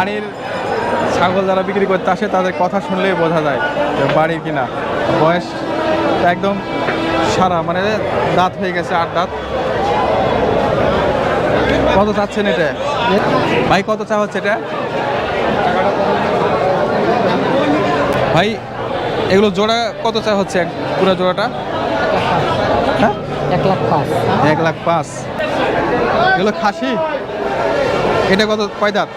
বাড়ির ছাগল যারা বিক্রি করতে আসে তাদের কথা শুনলেই বোঝা যায় যে বাড়ির কিনা। বয়স একদম সারা মানে দাঁত হয়ে গেছে আট দাঁত। কত চাচ্ছেন এটা? ভাই কত চা হচ্ছে এটা? ভাই এগুলো জোড়া কত চা হচ্ছে পুরো জোড়াটা? হ্যাঁ? এক লাখ পাঁচ। এক লাখ পাঁচ। এগুলো খাসি? এটা কত কয় দাঁত?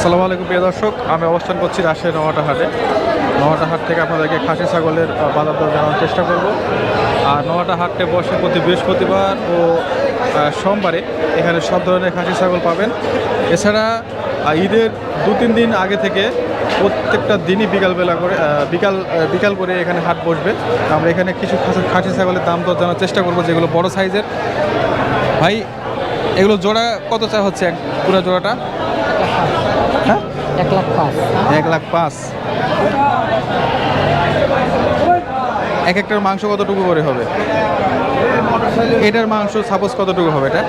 আসসালামু আলাইকুম প্রিয় দর্শক, আমি অবস্থান করছি রাজশাহী নহাটা হাটে। নহাটা হাট থেকে আপনাদেরকে খাসি, ছাগলের বাজার দর জানানোর চেষ্টা করব। আর নহাটা হাটে বসে প্রতি বৃহস্পতিবার ও সোমবারে এখানে সব ধরনের খাসি, ছাগল পাবেন। এছাড়া ঈদের দু তিন দিন আগে থেকে প্রত্যেকটা দিনই বিকালবেলা করে বিকাল বিকাল করে এখানে হাট বসবে। আমরা এখানে কিছু খাসি, ছাগলের দাম দর জানার চেষ্টা করব, যেগুলো বড় সাইজের। ভাই, এগুলো জোড়া কত চা হচ্ছে এক পুরো জোড়াটা? হ্যাঁ? এক লাখ পাঁচ। এক লাখ পাঁচ। এক একটার মাংস কতটুকু করে হবে? এটার মাংস সাপোজ কতটুকু হবে এটা?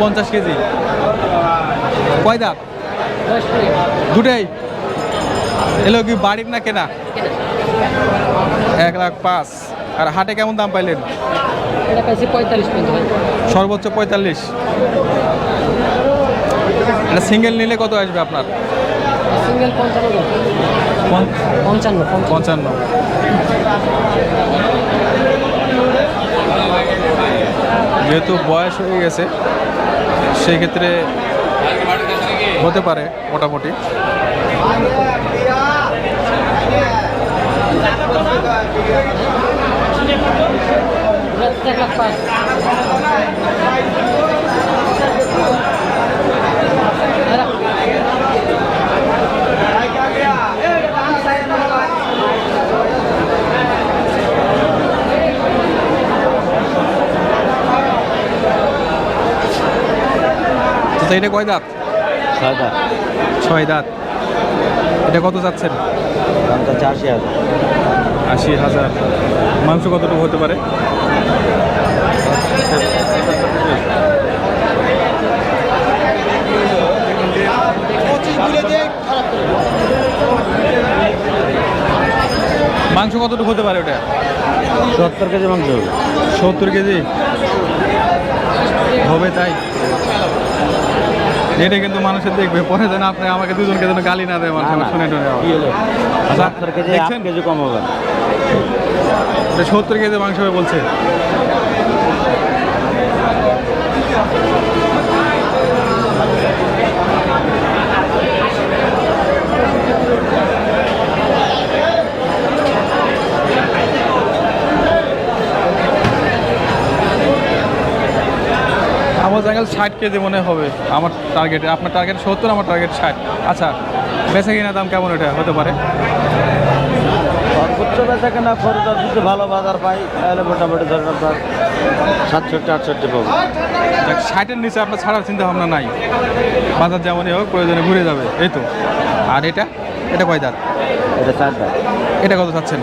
পঞ্চাশ। কেজি। কয় দাঁত? দুটাই? এলো কি বাড়ির না কেনা? এক লাখ পাঁচ। আর হাটে কেমন দাম পাইলেন? সর্বোচ্চ পঁয়তাল্লিশ। এটা সিঙ্গেল নিলে কত আসবে আপনার? সিঙ্গেল পঞ্চান্ন পঞ্চান্ন যেহেতু বয়স হয়ে গেছে সেই ক্ষেত্রে হতে পারে মোটামুটি। এটা এক লাখ পাঁচ। তো এটা কয় দাঁত? ছয় দাম ছয় দাঁত। এটা কত যাচ্ছেন? দামটা চারশি হাজার। আশি হাজার। মাংস কতটুকু হতে পারে? মাংস কতটুকু হতে পারে ওটা? সত্তর কেজি মাংস সত্তর কেজি? হবে তাই? এটা কিন্তু মানুষের দেখবে। পরে যেন আপনি আমাকে দুজনকে যেন গালি না দেয় মানুষ। শুনে টুনে আচ্ছা, সত্তর? কেজি কম হবে সত্তর কেজি মাংস বলছে। জায়গায় ষাট কেজি মনে হবে আমার টার্গেটে আপনার টার্গেট সত্তর আমার টার্গেট ষাট। আচ্ছা বেচা কিনা দাম কেমন এটা? হতে পারে। সর্বোচ্চ বেচা কেনা খরচ যদি ভালো বাজার পাই তাহলে মোটামুটি ধরেন আপনার সাতষট্টি আটষট্টি পাবো। ষাটের নিচে আপনার ছাড়ার চিন্তা ভাবনা নাই। বাজার যেমনই হোক প্রয়োজনে ঘুরে যাবে। এই তো। আর এটা? এটা কয় দাঁত? এটা চার দাম এটা কত চাচ্ছেন?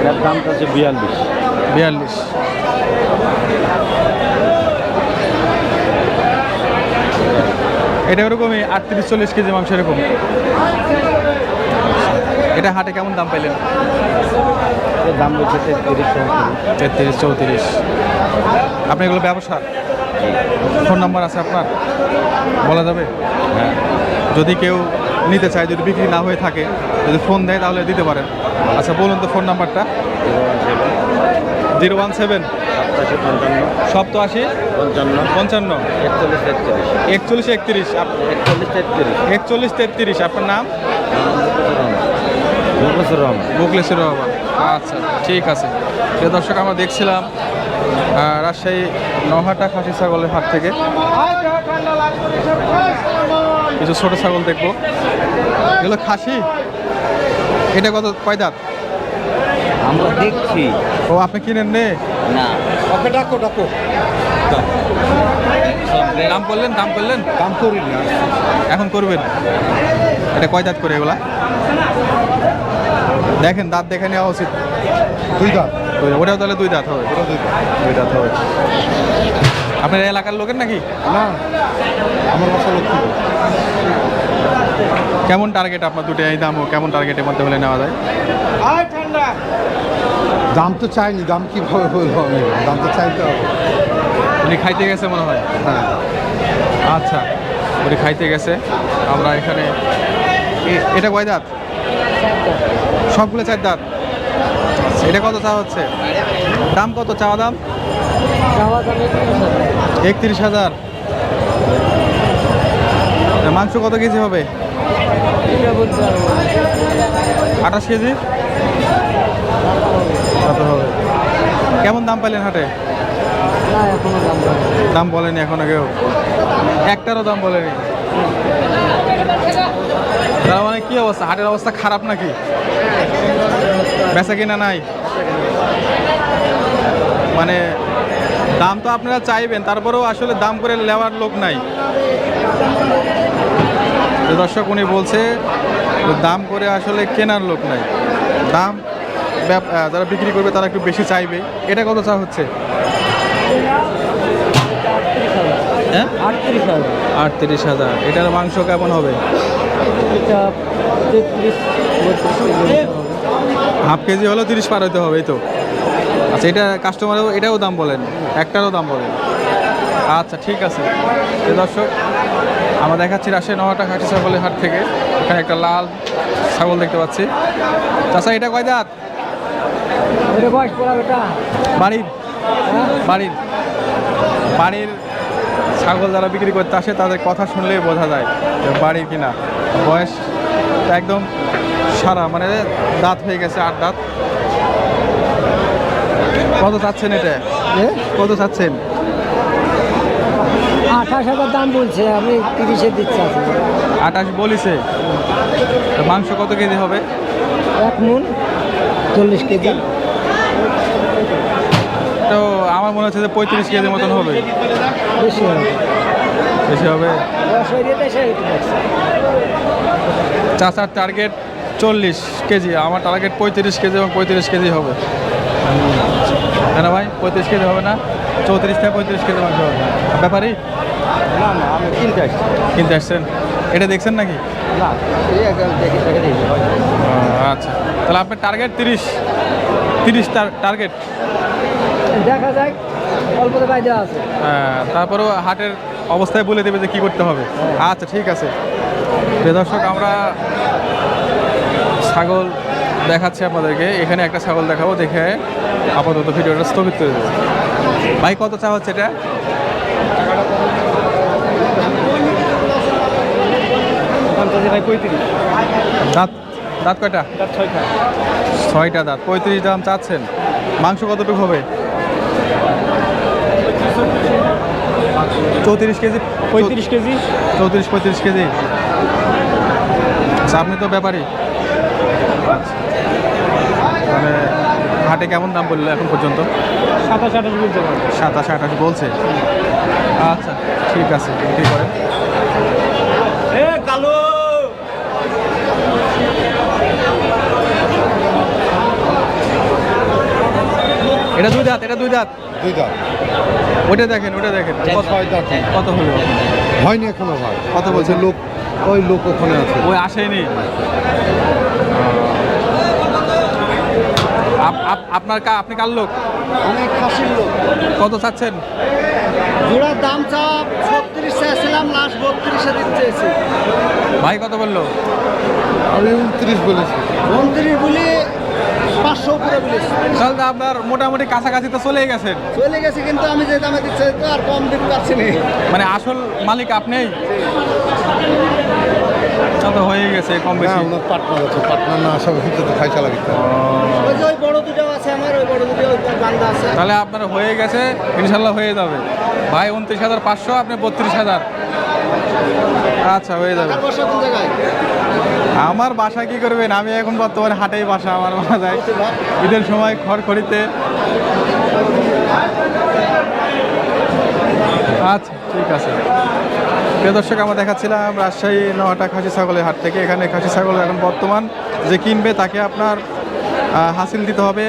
এটার দামটা হচ্ছে বিয়াল্লিশ। বিয়াল্লিশ। এটা ওরকমই আটত্রিশ চল্লিশ কেজি মাংস এরকম। এটা হাটে কেমন দাম পাইলেন? দাম হচ্ছে তেত্রিশ চৌত্রিশ। তেত্রিশ চৌত্রিশ। আপনি এগুলো ব্যবসা? ফোন নাম্বার আছে আপনার? বলা যাবে? হ্যাঁ। যদি কেউ নিতে চায় যদি বিক্রি না হয়ে থাকে যদি ফোন দেয় তাহলে দিতে পারেন। আচ্ছা বলুন তো ফোন নাম্বারটা জিরো ওয়ান সেভেন। সপ্তাশি পঞ্চান্ন। পঞ্চান্ন একচল্লিশ তেত্রিশ একচল্লিশ একত্রিশ। একচল্লিশ তেত্রিশ। আপনার নাম? মুখলিসুর রহমান। মুকলেশ্বর বাবা আচ্ছা ঠিক আছে। প্রিয় দর্শক, আমরা দেখছিলাম রাজশাহী নহাটা খাসি ছাগলের হাট থেকে। কিছু ছোট ছাগল দেখব। এগুলো খাসি? এটা কত? কয় দাঁত? আমরা দেখছি। ও আপনি কিনেন নে। না। ওকে ডাকো ডাকো। দাম করলেন দাম করলেন? দাম করি না। এখন করবেন। এটা কয় দাঁত করে এগুলা? দেখেন দাঁত দেখে নেওয়া উচিত। দুই দাঁত। ওটাও তাহলে দুই দাঁত হবে। দুই দাঁত। হবে। আপনার এলাকার লোকের নাকি? না। আমার বাসা লক্ষ্মী কেমন টার্গেট আপনার দুটো? এই দাম ও কেমন টার্গেটের মধ্যে হলে নেওয়া যায়? দাম তো চাইনি দাম কীভাবে বলব আমি? দাম তো চাইতে হবে। উনি খাইতে গেছে মনে হয়? হ্যাঁ। আচ্ছা উনি খাইতে গেছে। আমরা এখানে এ- এটা কয় দাঁত? সবগুলো চার দাঁত? এটা কত চাওয়া হচ্ছে? দাম কত? চাওয়া দাম? একত্রিশ হাজার। মাংস কত কেজি হবে। আঠাশ কেজি? হবে। কেমন দাম পাইলেন হাটে? দাম বলেনি এখনও কেউ। একটারও দাম বলেনি। তার মানে কি অবস্থা? হাটের অবস্থা খারাপ নাকি? বেচা কিনা নাই? মানে দাম তো আপনারা চাইবেন, তারপরেও আসলে দাম করে নেওয়ার লোক নাই। দর্শক, উনি বলছে দাম করে আসলে কেনার লোক নাই। দাম যারা বিক্রি করবে তারা একটু বেশি চাইবে। এটা কত চা হচ্ছে? হ্যাঁ? আটত্রিশ হাজার। এটার মাংস কেমন হবে। হাফ কেজি হলেও তিরিশ পার হতে হবে, এই তো। আচ্ছা এটা কাস্টমারও এটাও দাম বলেন, একটারও দাম বলেন। আচ্ছা ঠিক আছে। দর্শক আমরা দেখাচ্ছি রাজশাহী নহাটা খাসি ছাগলের হাট থেকে। এখানে একটা লাল ছাগল দেখতে পাচ্ছি। চাষা এটা কয় দাঁত? এটা বয়স বাড়ির? বাড়ির। বাড়ির ছাগল যারা বিক্রি করতে আসে তাদের কথা শুনলেই বোঝা যায় বাড়ির কিনা। বয়স একদম সারা মানে দাঁত হয়ে গেছে আট দাঁত। কত চাচ্ছেন এটা? কত চাচ্ছেন? আঠাশ হাজার দাম বলছে আমি তিরিশে দিচ্ছি আছে আটাশ বলিছে। মাংস কত কেজি হবে? এক মন চল্লিশ কেজি। তো আমার মনে হচ্ছে যে পঁয়ত্রিশ কেজি মতন হবে। বেশি হবে। বেশি হবে। চাচার টার্গেট চল্লিশ কেজি আমার টার্গেট পঁয়ত্রিশ কেজি এবং পঁয়ত্রিশ কেজি হবে। কেন ভাই? পঁয়ত্রিশ কেজি হবে না? চৌত্রিশ থেকে পঁয়ত্রিশ কেজি মাংস হবে। ব্যাপারই না না আমি কিনতে আসছি। কিনতে আসছেন? এটা দেখছেন নাকি? না আচ্ছা। তাহলে আপনার টার্গেট তিরিশ তিরিশ টার্গেট দেখা যাক অল্পতে আছে। তারপরেও হাটের অবস্থায় বলে দেবে যে কী করতে হবে। আচ্ছা ঠিক আছে। দর্শক আমরা ছাগল দেখাচ্ছি আপনাদেরকে। এখানে একটা ছাগল দেখাবো দেখে আপাতত ভিডিওটা স্থগিত করে দেবো। ভাই কত চা হচ্ছে এটা? পঁয়ত্রিশ। দাঁত দাঁত কয়টা? ছয়টা। ছয়টা দাঁত। পঁয়ত্রিশ দাম চাচ্ছেন। মাংস কতটুকু হবে? চৌত্রিশ কেজি। পঁয়ত্রিশ কেজি। চৌত্রিশ পঁয়ত্রিশ কেজি। আচ্ছা, আপনি তো ব্যাপারই আচ্ছা মানে হাটে কেমন দাম বলল এখন পর্যন্ত? সাতাশ আঠাশ পারব সাতাশ আঠাশ বলছে। আচ্ছা ঠিক আছে বিক্রি করেন। এটা দুই দাঁত এটা দুই দাঁত। দুইটা ওটা দেখেন ওটা দেখেন। কত দাঁত? হলো? হয়নি এখনও ভাই। কত বলছে? লোক ওই লোক ওখানে আছে। ওই আসেনি। আপ- আপ- আপনার কা আপনি কার লোক? আমি খাসির লোক। কত চাচ্ছেন? জোড়ার দাম চাপ ছত্রিশ চাইছিলাম লাস্ট বত্রিশে দিতে চেয়েছি ভাই কত বলল? আমি উনত্রিশ বলেছি। উনত্রিশ বলি পাঁচশো উপরে বলেছি। তাহলে তো আপনার মোটামুটি কাছাকাছি তো চলেই গেছেন চলে গেছে কিন্তু আমি যে দামে দিচ্ছি তো আর কম দিতে পারছি না। মানে আসল মালিক আপনিই তা তো হয়ে গেছে কম বেশি। ওনার পার্টনার আছে পার্টনার না আসা পর্যন্ত তো খাই চালা দিতে ওই যে ওই বড় দুটো আছে আমার ওই বড় দুটো বান্দা আছে। তাহলে আপনার হয়ে গেছে ইনশাল্লাহ হয়ে যাবে। ভাই উনত্রিশ হাজার পাঁচশো আপনি বত্রিশ হাজার। আচ্ছা হয়ে যাবে। আমার বাসা কি করবেন? আমি এখন বর্তমানে হাটেই বাসা, আমার মারা যায় ঈদের সময় খড়খড়িতে। আচ্ছা ঠিক আছে। প্রিয় দর্শক, আমরা দেখাচ্ছিলাম রাজশাহী নটা খাসি ছাগলের হাট থেকে। এখানে খাসি ছাগল এখন বর্তমান যে কিনবে, তাকে আপনার হাসিল দিতে হবে।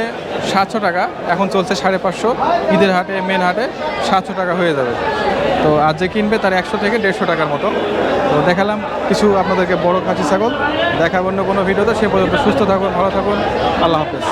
সাতশো টাকা। এখন চলছে সাড়ে পাঁচশো। ঈদের হাটে মেন হাটে সাতশো টাকা হয়ে যাবে। তো আর যে কিনবে তার একশো থেকে দেড়শো টাকার মতো। তো দেখালাম কিছু আপনাদেরকে বড় খাসি ছাগল। দেখাবো অন্য কোনো ভিডিওতে। সে পর্যন্ত সুস্থ থাকুন, ভালো থাকুন। আল্লাহ হাফেজ।